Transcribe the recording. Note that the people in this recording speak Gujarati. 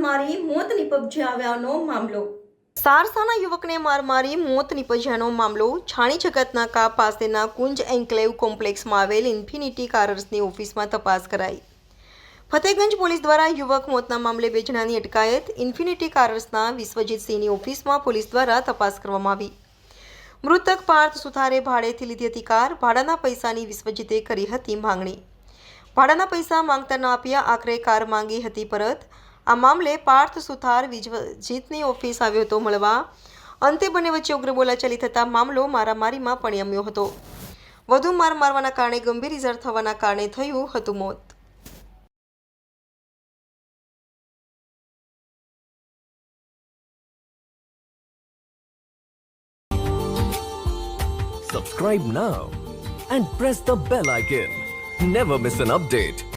મારી મોત નિપજ્યાવ્યાનો મામલો. સારસાના યુવકને માર મારી, મોત નિપજ્યાનો મામલો. છાણી જગતના પાસેના કુંજ એન્કલેવ કોમ્પ્લેક્સમાં આવેલ ઇન્ફિનિટી કારર્સની ઓફિસમાં તપાસ કરાઈ. ફતેગંજ પોલીસ દ્વારા યુવક મોતના મામલે બે અટકાયત. ઇન્ફિનિટી કારર્સના વિશ્વજીતસિંહની ઓફિસમાં પોલીસ દ્વારા તપાસ કરવામાં આવી. મૃતક પાર્થ સુથારે ભાડેથી લીધી હતી કાર. ભાડાના પૈસાની વિશ્વજીતે કરી હતી માંગણી. ભાડાના પૈસા માંગતા ન આપ્યા. આખરે કાર માંગી હતી પરત. આ મામલે પાર્થ સુથાર વિજજીતની ઓફિસ આવ્યો હતો મળવા અંતે બંને વચ્ચે ઉગ્ર બોલાચાલી થતા મામલો મારામારીમાં પણ પરિણમ્યો હતો વધુ માર મારવાના કારણે ગંભીર ઇજાર થવાના કારણે થયું હતું મોત Subscribe now and press the bell icon. Never miss an update.